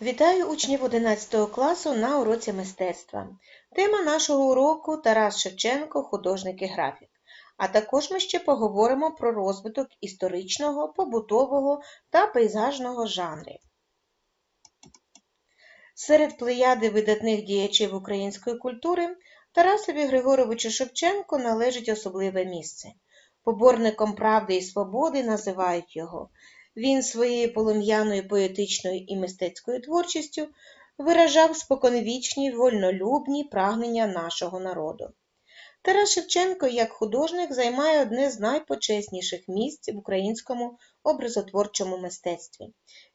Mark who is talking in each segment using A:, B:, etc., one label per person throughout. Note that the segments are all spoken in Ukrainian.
A: Вітаю учнів 11 класу на уроці мистецтва. Тема нашого уроку Тарас Шевченко, художник і графік. А також ми ще поговоримо про розвиток історичного, побутового та пейзажного жанрів. Серед плеяди видатних діячів української культури Тарасові Григоровичу Шевченко належить особливе місце. Поборником правди і свободи називають його. Він своєю полум'яною поетичною і мистецькою творчістю виражав споконвічні вольнолюбні прагнення нашого народу. Тарас Шевченко, як художник, займає одне з найпочесніших місць в українському образотворчому мистецтві.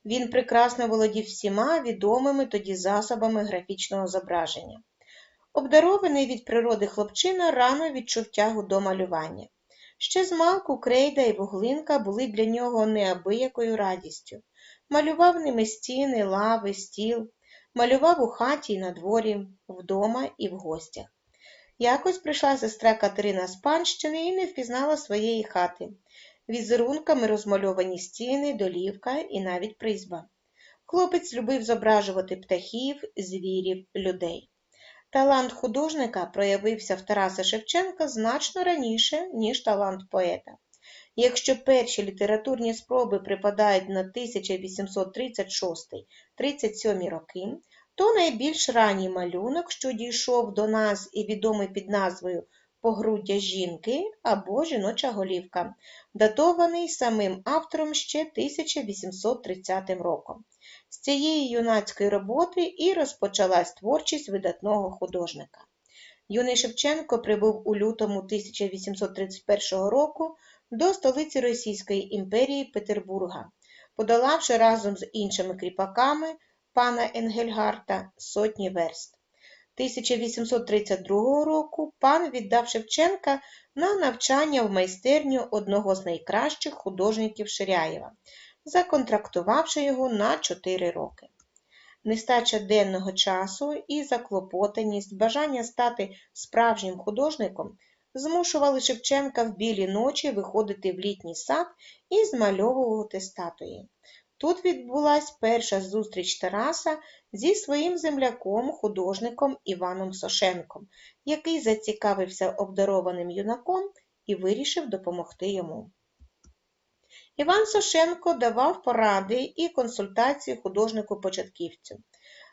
A: Він прекрасно володів всіма відомими тоді засобами графічного зображення. Обдарований від природи хлопчина рано відчув тягу до малювання. Ще змалку крейда і вуглинка були для нього неабиякою радістю. Малював ними стіни, лави, стіл, малював у хаті й на дворі, вдома і в гостях. Якось прийшла сестра Катерина з панщини і не впізнала своєї хати. Візерунками розмальовані стіни, долівка і навіть призьба. Хлопець любив зображувати птахів, звірів, людей. Талант художника проявився в Тараса Шевченка значно раніше, ніж талант поета. Якщо перші літературні спроби припадають на 1836-37 роки, то найбільш ранній малюнок, що дійшов до нас і відомий під назвою Погруддя жінки або жіноча голівка, датований самим автором ще 1830 роком. З цієї юнацької роботи і розпочалась творчість видатного художника. Юний Шевченко прибув у лютому 1831 року до столиці Російської імперії Петербурга, подолавши разом з іншими кріпаками пана Енгельгарта сотні верст. 1832 року пан віддав Шевченка на навчання в майстерню одного з найкращих художників Ширяєва, законтрактувавши його на 4 роки. Нестача денного часу і заклопотаність, бажання стати справжнім художником змушували Шевченка в білі ночі виходити в літній сад і змальовувати статуї. Тут відбулась перша зустріч Тараса зі своїм земляком, художником Іваном Сошенком, який зацікавився обдарованим юнаком і вирішив допомогти йому. Іван Сошенко давав поради і консультації художнику-початківцю,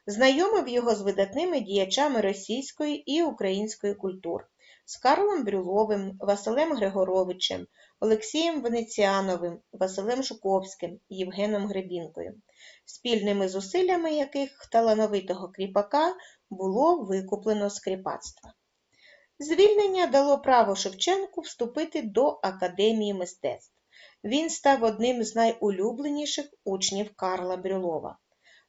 A: знайомив його з видатними діячами російської і української культур, з Карлом Брюловим, Василем Григоровичем, Олексієм Венеціановим, Василем Жуковським, Євгеном Гребінкою, спільними зусиллями яких талановитого кріпака було викуплено з кріпацтва. Звільнення дало право Шевченку вступити до Академії мистецтв. Він став одним з найулюбленіших учнів Карла Брюлова.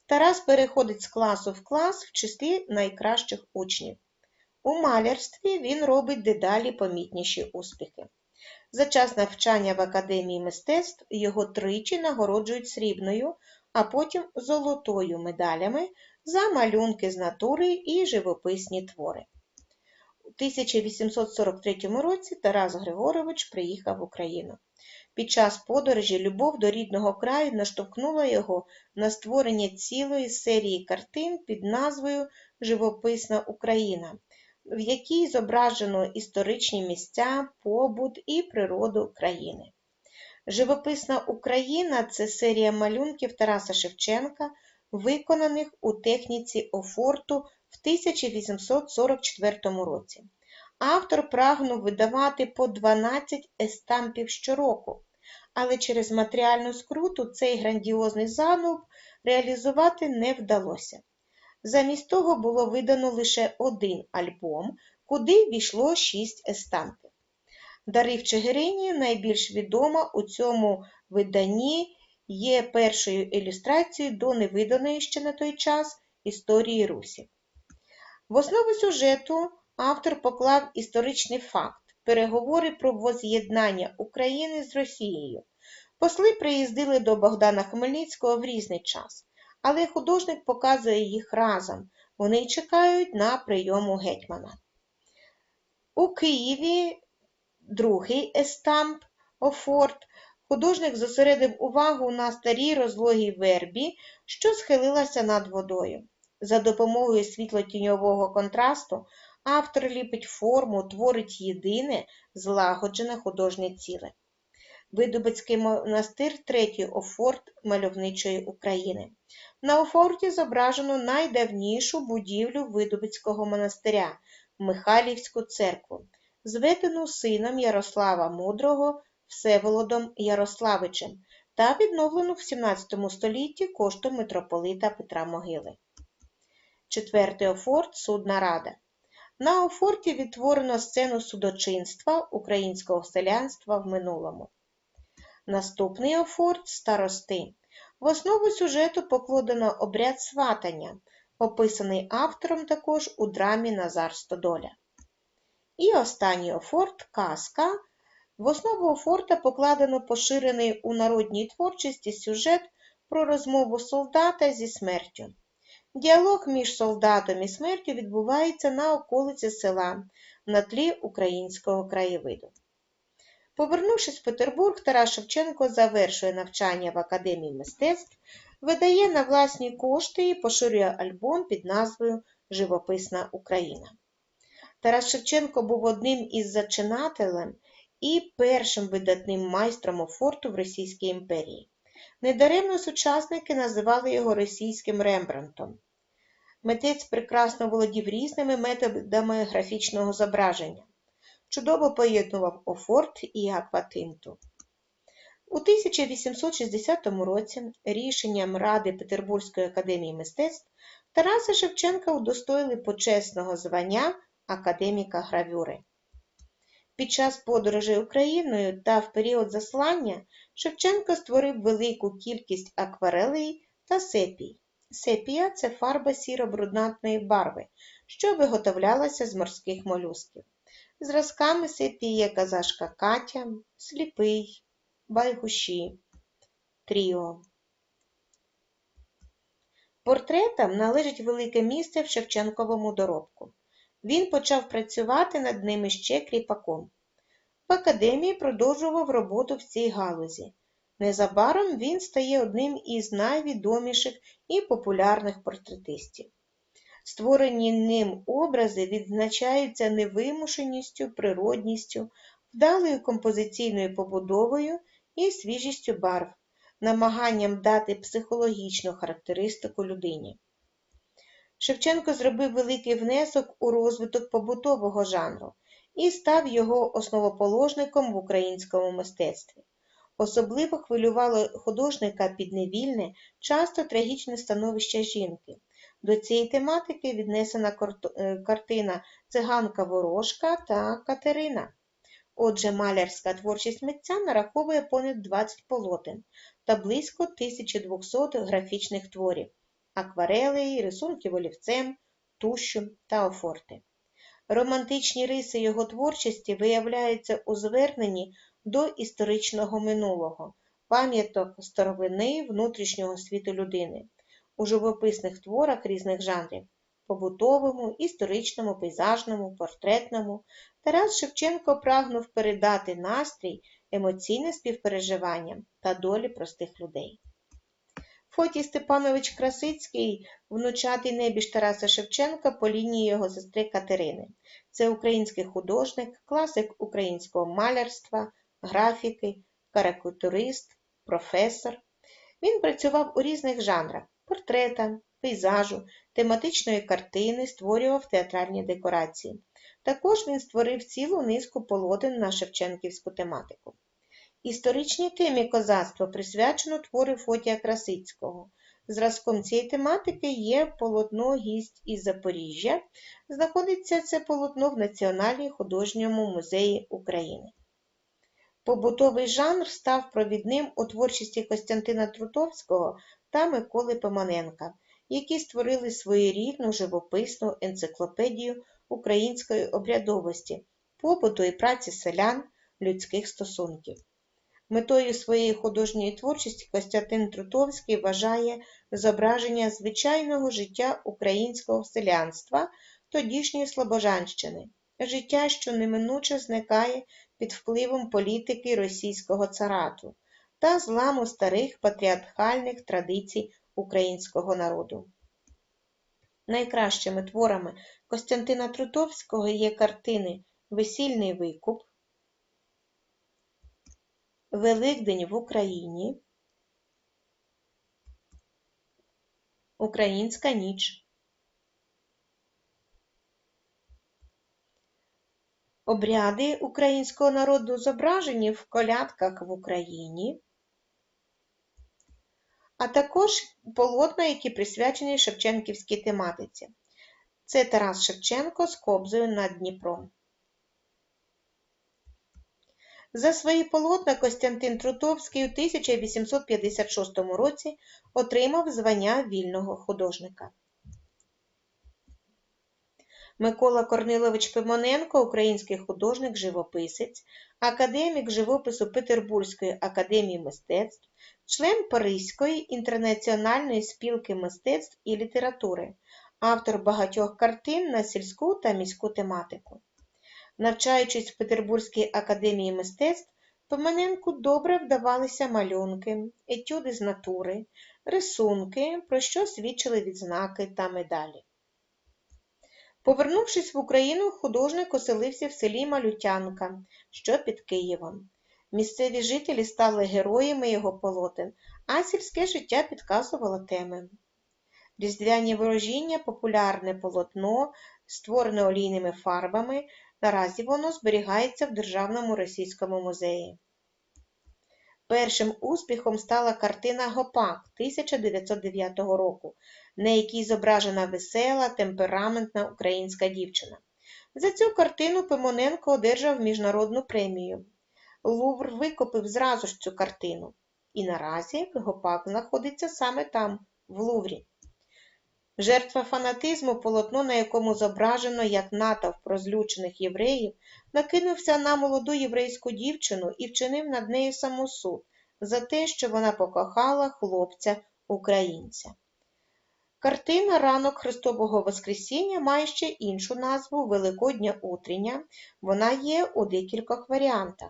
A: Тарас переходить з класу в клас в числі найкращих учнів. У малярстві він робить дедалі помітніші успіхи. За час навчання в Академії мистецтв його тричі нагороджують срібною, а потім золотою медалями за малюнки з натури і живописні твори. У 1843 році Тарас Григорович приїхав в Україну. Під час подорожі любов до рідного краю наштовхнула його на створення цілої серії картин під назвою Живописна Україна, в якій зображено історичні місця, побут і природу країни. Живописна Україна це серія малюнків Тараса Шевченка, виконаних у техніці офорту в 1844 році. Автор прагнув видавати по 12 естампів щороку, але через матеріальну скруту цей грандіозний задум реалізувати не вдалося. Замість того було видано лише один альбом, куди війшло шість естампів. Дари в Чигирині найбільш відома у цьому виданні є першою ілюстрацією до невиданої ще на той час історії Русі. В основу сюжету автор поклав історичний факт переговори про воз'єднання України з Росією. Посли приїздили до Богдана Хмельницького в різний час, але художник показує їх разом. Вони чекають на прийому гетьмана. У Києві другий естамп Офорт Художник зосередив увагу на старій розлогій вербі, що схилилася над водою. За допомогою світло-тіньового контрасту автор ліпить форму, творить єдине, злагоджене художнє ціле. Видубицький монастир третій офорт мальовничої України. На офорті зображено найдавнішу будівлю Видубицького монастиря Михайлівську церкву, зведену сином Ярослава Мудрого Всеволодом Ярославичем та відновлену в 17 столітті коштом митрополита Петра Могили. Четвертий офорт судна рада. На офорті відтворено сцену судочинства українського селянства в минулому. Наступний офорт старости. В основу сюжету покладено обряд сватання, описаний автором також у драмі Назар Стодоля. І останній офорт казка. В основу офорта покладено поширений у народній творчості сюжет про розмову солдата зі смертю. Діалог між солдатом і смертю відбувається на околиці села на тлі українського краєвиду. Повернувшись в Петербург, Тарас Шевченко завершує навчання в Академії мистецтв, видає на власні кошти і поширює альбом під назвою Живописна Україна. Тарас Шевченко був одним із зачинателем і першим видатним майстром офорту в Російській імперії. Недаремно сучасники називали його російським Рембрандтом. Митець прекрасно володів різними методами графічного зображення чудово поєднував офорт і акватинту. У 1860 році рішенням Ради Петербурзької академії мистецтв Тараса Шевченка удостоїли почесного звання академіка гравюри. Під час подорожей Україною та в період заслання Шевченко створив велику кількість акварелей та сепій. Сепія це фарба сіро-бруднатної барви, що виготовлялася з морських молюсків. Зразками сипіє казашка Катя, сліпий, байгуші, тріо. Портретам належить велике місце в Шевченковому доробку. Він почав працювати над ними ще кріпаком. Академії продовжував роботу в цій галузі. Незабаром він стає одним із найвідоміших і популярних портретистів. Створені ним образи відзначаються невимушеністю, природністю, вдалою композиційною побудовою і свіжістю барв, намаганням дати психологічну характеристику людині. Шевченко зробив великий внесок у розвиток побутового жанру і став його основоположником в українському мистецтві. Особливо хвилювало художника підневільне, часто трагічне становище жінки. До цієї тематики віднесена е, картина Циганка Ворожка та Катерина. Отже, малярська творчість митця нараховує понад 20 полотен та близько 1200 графічних творів, акварели, рисунки олівцем, тущу та офорти. Романтичні риси його творчості виявляються у зверненні до історичного минулого, пам'яток старовини внутрішнього світу людини у живописних творах різних жанрів побутовому, історичному, пейзажному, портретному, Тарас Шевченко прагнув передати настрій, емоційне співпереживання та долі простих людей. Фотій Степанович Красицький, внучатий небіж Тараса Шевченка по лінії його сестри Катерини. Це український художник, класик українського малярства, графіки, карикатурист, професор. Він працював у різних жанрах портрета, пейзажу, тематичної картини, створював театральні декорації. Також він створив цілу низку полотен на Шевченківську тематику. Історичній темі козацтва присвячено твори Фотія Красицького. Зразком цієї тематики є полотно гість із Запоріжжя. Знаходиться це полотно в Національній художньому музеї України. Побутовий жанр став провідним у творчості Костянтина Трутовського та Миколи Пимоненка, які створили своєрідну живописну енциклопедію української обрядовості, побуту і праці селян людських стосунків. Метою своєї художньої творчості Костянтин Трутовський вважає зображення звичайного життя українського селянства тодішньої Слобожанщини, життя, що неминуче зникає під впливом політики російського царату, та зламу старих патріархальних традицій українського народу. Найкращими творами Костянтина Трутовського є картини Весільний викуп, Великдень в Україні, Українська ніч. Обряди українського народу зображені в колядках в Україні, а також полотна, які присвячені Шевченківській тематиці. Це Тарас Шевченко з Кобзою над Дніпром. За свої полотна Костянтин Трутовський у 1856 році отримав звання вільного художника. Микола Корнилович Пимоненко, український художник-живописець, академік живопису Петербурзької академії мистецтв, член Паризької інтернаціональної спілки мистецтв і літератури, автор багатьох картин на сільську та міську тематику. Навчаючись в Петербурзькій академії мистецтв, Пимоненку добре вдавалися малюнки, етюди з натури, рисунки, про що свідчили відзнаки та медалі. Повернувшись в Україну, художник оселився в селі Малютянка, що під Києвом. Місцеві жителі стали героями його полотен, а сільське життя підказувало теми. Різдвяні ворожіння популярне полотно, створене олійними фарбами, наразі воно зберігається в Державному російському музеї. Першим успіхом стала картина Гопак 1909 року, на якій зображена весела, темпераментна українська дівчина. За цю картину Пимоненко одержав міжнародну премію. Лувр викупив зразу ж цю картину, і наразі Гопак знаходиться саме там, в Луврі. Жертва фанатизму, полотно, на якому зображено, як натовп розлючених євреїв, накинувся на молоду єврейську дівчину і вчинив над нею самосуд за те, що вона покохала хлопця українця. Картина Ранок Христового Воскресіння має ще іншу назву Великодня утрення. Вона є у декількох варіантах.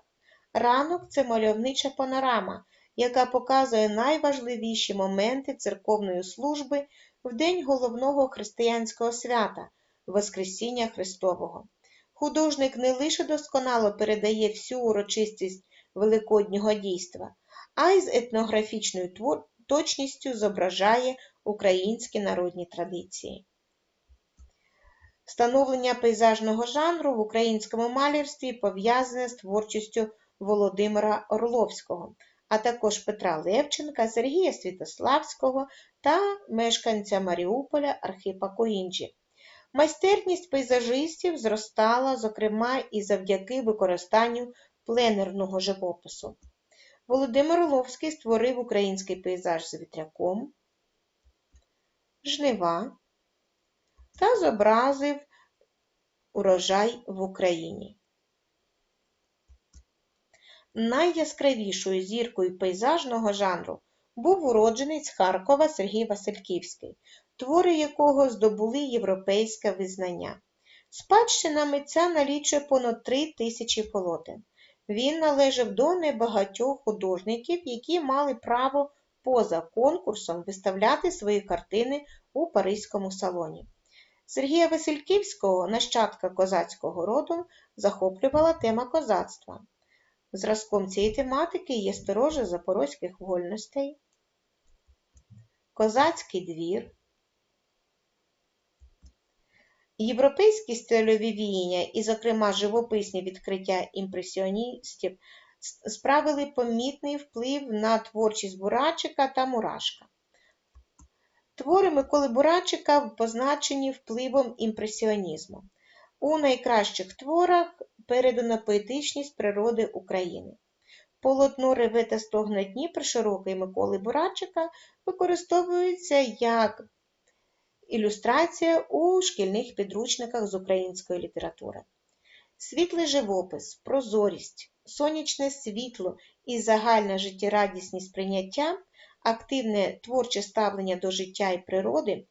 A: Ранок це мальовнича панорама, яка показує найважливіші моменти церковної служби в день головного християнського свята Воскресіння Христового. Художник не лише досконало передає всю урочистість великоднього дійства, а й з етнографічною точністю зображає українські народні традиції. Встановлення пейзажного жанру в українському малярстві пов'язане з творчістю Володимира Орловського, а також Петра Левченка, Сергія Святославського та мешканця Маріуполя Архипа Коінджі. Майстерність пейзажистів зростала, зокрема, і завдяки використанню пленерного живопису. Володимир Орловський створив український пейзаж з вітряком, жнива та зобразив урожай в Україні. Найяскравішою зіркою пейзажного жанру був уродженець Харкова Сергій Васильківський, твори якого здобули європейське визнання. Спадщина митця налічує понад три тисячі полотен. Він належав до небагатьох художників, які мали право поза конкурсом виставляти свої картини у Паризькому салоні. Сергія Васильківського, нащадка козацького роду, захоплювала тема козацтва. Зразком цієї тематики є сторожа запорозьких вольностей, козацький двір, європейські стильові віяння і, зокрема, живописні відкриття імпресіоністів справили помітний вплив на творчість Бурачика та Мурашка. Твори Миколи Бурачика позначені впливом імпресіонізму. У найкращих творах передана поетичність природи України. Полотно реве та стогне Дніпр широкий Миколи Бурачика використовується як ілюстрація у шкільних підручниках з української літератури. Світлий живопис, прозорість, сонячне світло і загальна життєрадісність сприйняття, активне творче ставлення до життя і природи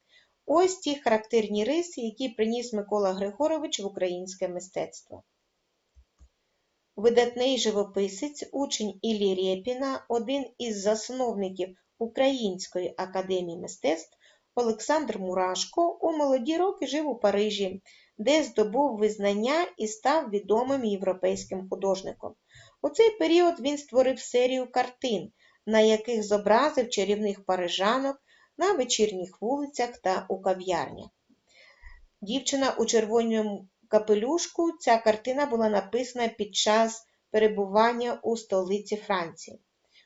A: ось ті характерні риси, які приніс Микола Григорович в українське мистецтво. Видатний живописець, учень Іллі Рєпіна, один із засновників Української академії мистецтв Олександр Мурашко у молоді роки жив у Парижі, де здобув визнання і став відомим європейським художником. У цей період він створив серію картин, на яких зобразив чарівних парижанок на вечірніх вулицях та у кав'ярнях. Дівчина у червоному капелюшку ця картина була написана під час перебування у столиці Франції.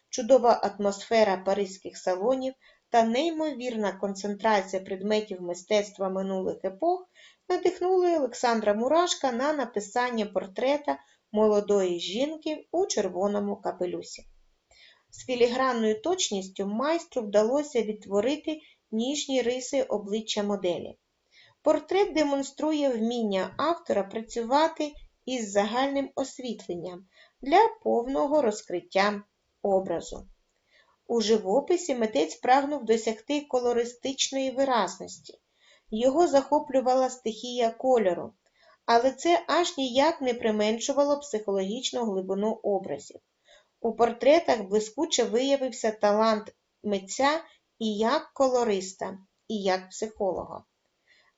A: Чудова атмосфера паризьких салонів та неймовірна концентрація предметів мистецтва минулих епох надихнули Олександра Мурашка на написання портрета молодої жінки у червоному капелюсі. З філігранною точністю майстру вдалося відтворити ніжні риси обличчя моделі. Портрет демонструє вміння автора працювати із загальним освітленням для повного розкриття образу. У живописі митець прагнув досягти колористичної виразності. Його захоплювала стихія кольору, але це аж ніяк не применшувало психологічну глибину образів. У портретах блискуче виявився талант митця і як колориста, і як психолога.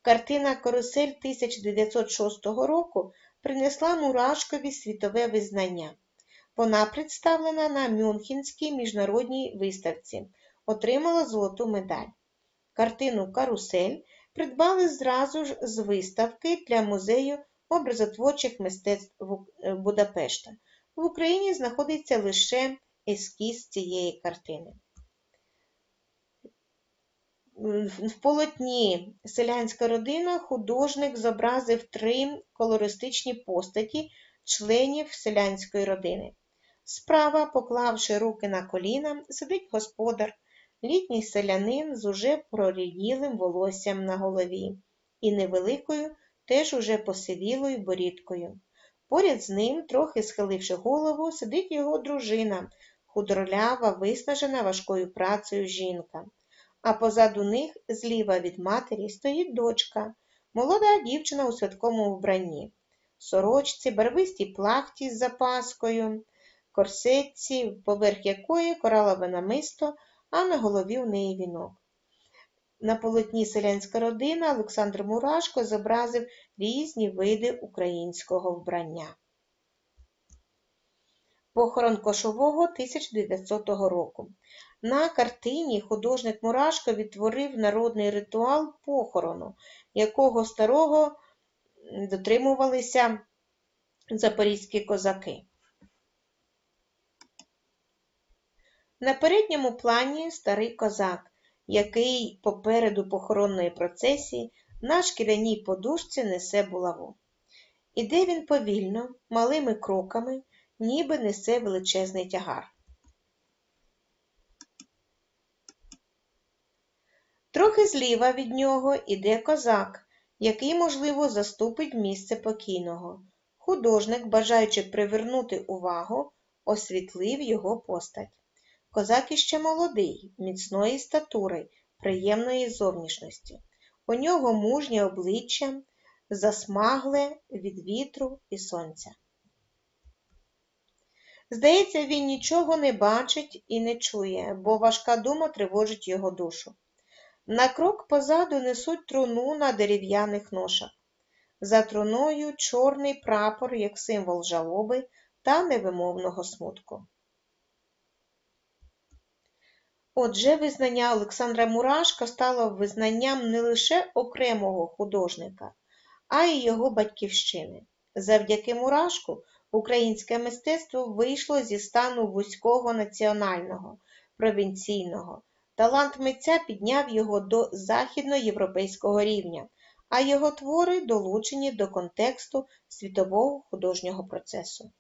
A: Картина Карусель 1906 року принесла Мурашкові світове визнання. Вона представлена на Мюнхенській міжнародній виставці, отримала золоту медаль. Картину Карусель придбали зразу ж з виставки для музею образотворчих мистецтв е, Будапешта. В Україні знаходиться лише ескіз цієї картини. В полотні селянська родина художник зобразив три колористичні постаті членів селянської родини. Справа, поклавши руки на коліна, сидить господар, літній селянин з уже проріділим волоссям на голові і невеликою, теж уже посивілою борідкою. Поряд з ним, трохи схиливши голову, сидить його дружина, худролява, виснажена важкою працею жінка. А позаду них, зліва від матері, стоїть дочка, молода дівчина у святковому вбранні, сорочці, барвистій плахті з запаскою, корсетці, поверх якої коралове намисто, а на голові у неї вінок. На полотні селянська родина Олександр Мурашко зобразив різні види українського вбрання. Похорон Кошового 1900 року. На картині художник Мурашко відтворив народний ритуал похорону, якого старого дотримувалися запорізькі козаки. На передньому плані старий козак, який попереду похоронної процесії на шкіряній подушці несе булаву. Іде він повільно, малими кроками, ніби несе величезний тягар. Трохи зліва від нього іде козак, який, можливо, заступить місце покійного. Художник, бажаючи привернути увагу, освітлив його постать. Козак іще молодий, міцної статури, приємної зовнішності. У нього мужнє обличчя, засмагле від вітру і сонця. Здається, він нічого не бачить і не чує, бо важка дума тривожить його душу. На крок позаду несуть труну на дерев'яних ношах. За труною чорний прапор як символ жалоби та невимовного смутку. Отже, визнання Олександра Мурашка стало визнанням не лише окремого художника, а й його батьківщини. Завдяки Мурашку українське мистецтво вийшло зі стану вузького національного, провінційного. Талант митця підняв його до західноєвропейського рівня, а його твори долучені до контексту світового художнього процесу.